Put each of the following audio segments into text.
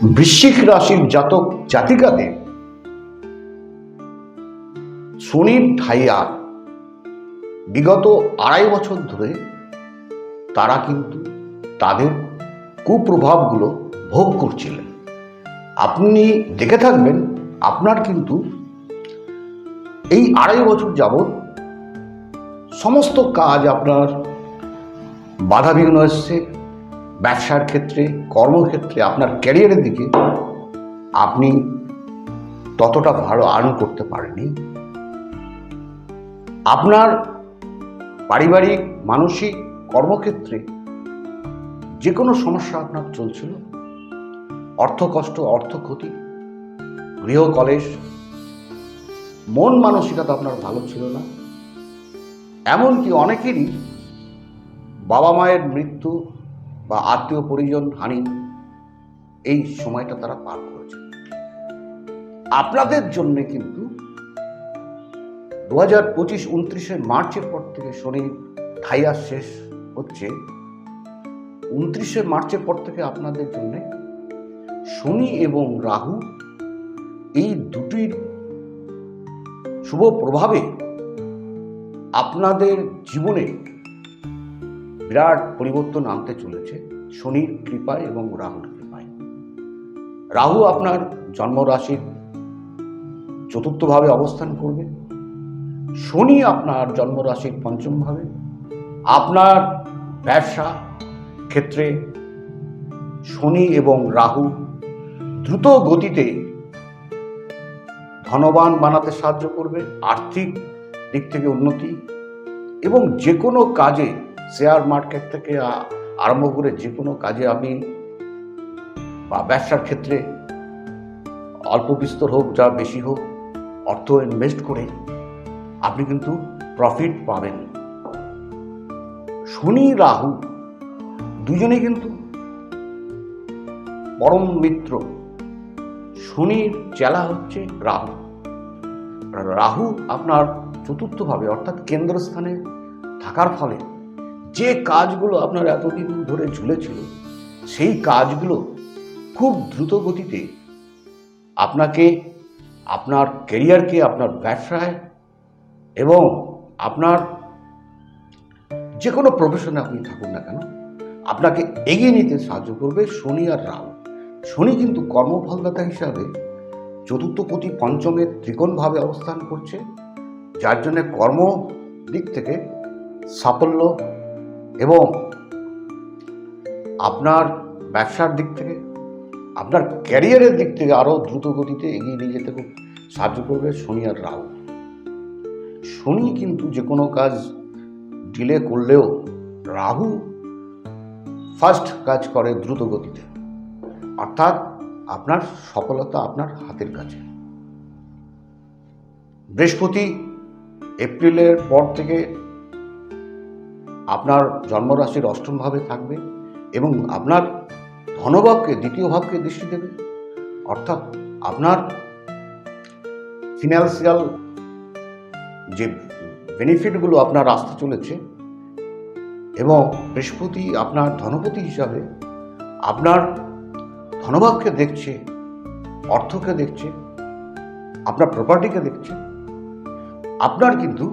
বৃশ্চিক রাশির জাতক জাতিকাদের শনির ঠাইয়া বিগত আড়াই বছর ধরে তারা কিন্তু তাদের কুপ্রভাবগুলো ভোগ করছিলেন। আপনি দেখে থাকবেন, আপনার কিন্তু এই আড়াই বছর যাবৎ সমস্ত কাজ আপনার বাধা বিঘ্ন এসছে ব্যবসার ক্ষেত্রে, কর্মক্ষেত্রে, আপনার ক্যারিয়ারের দিকে আপনি ততটা ভালো আর্ন করতে পারেননি। আপনার পারিবারিক, মানসিক কর্মক্ষেত্রে যে কোনো সমস্যা আপনার চলছিল। অর্থ কষ্ট, অর্থ ক্ষতি, গৃহ, কলেজ, মন মানসিকতা আপনার ভালো ছিল না। এমনকি অনেকেরই বাবা মায়ের মৃত্যু বা আত্মীয় পরিজন হানি, এই সময়টা তারা পার করেছে। আপনাদের জন্য কিন্তু দু হাজার পঁচিশ উনত্রিশে মার্চের পর থেকে শনি ঠাইয়া শেষ হচ্ছে। উনত্রিশে মার্চের পর থেকে আপনাদের জন্য শনি এবং রাহু এই দুটির শুভ প্রভাবে আপনাদের জীবনে বিরাট পরিবর্তন আনতে চলেছে শনির কৃপায় এবং রাহুর কৃপায়। রাহু আপনার জন্মরাশির চতুর্থভাবে অবস্থান করবে। শনি আপনার জন্মরাশির পঞ্চমভাবে। আপনার ব্যবসা ক্ষেত্রে শনি এবং রাহু দ্রুত গতিতে ধনবান বানাতে সাহায্য করবে, আর্থিক দিক থেকে উন্নতি এবং যে কোনো কাজে শেয়ার মার্কেট থেকে আরম্ভ করে যে কোনো কাজে আপনি বা ব্যবসার ক্ষেত্রে অল্প বিস্তর হোক, যা বেশি হোক, অর্থ ইনভেস্ট করে আপনি কিন্তু প্রফিট পাবেন। শনি, রাহু দুজনে কিন্তু পরম মিত্র। শনির চেলা হচ্ছে রাহু। রাহু আপনার চতুর্থভাবে অর্থাৎ কেন্দ্রস্থানে থাকার ফলে যে কাজগুলো আপনার এতদিন ধরে ঝুলেছিল, সেই কাজগুলো খুব দ্রুত গতিতে আপনাকে, আপনার কেরিয়ারকে আপনার ব্যবসায় এবং আপনার যে কোনো প্রফেশনে আপনি থাকুন না কেন, আপনাকে এগিয়ে নিতে সাহায্য করবে শনি আর রাহু। শনি কিন্তু কর্মফলদাতা হিসাবে চতুর্থপতি পঞ্চমের ত্রিকোণভাবে অবস্থান করছে, যার জন্য কর্ম দিক থেকে সাফল্য এবং আপনার ব্যবসার দিক থেকে, আপনার ক্যারিয়ারের দিক থেকে আরও দ্রুত গতিতে এগিয়ে নিয়ে যেতে খুব সাহায্য করবে শনি আর রাহু শনি কিন্তু যে কোনো কাজ ডিলে করলেও রাহু ফার্স্ট কাজ করে দ্রুত গতিতে অর্থাৎ আপনার সফলতা আপনার হাতের কাছে। বৃহস্পতি, এপ্রিলের পর থেকে আপনার জন্মরাশির অষ্টম ভাবে থাকবে এবং আপনার ধনভাবকে, দ্বিতীয় ভাবকে দৃষ্টি দেবে। অর্থাৎ আপনার ফিনান্সিয়াল যে বেনিফিটগুলো আপনার আসতে চলেছে এবং বৃহস্পতি আপনার ধনপতি হিসাবে আপনার ধনভাবকে দেখছে, অর্থকে দেখছে, আপনার প্রপার্টিকে দেখছে। আপনার কিন্তু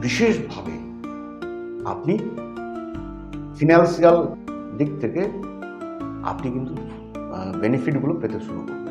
বিশেষভাবে আপনি ফিনান্সিয়াল দিক থেকে আপনি কিন্তু বেনিফিটগুলো পেতে শুরু করবেন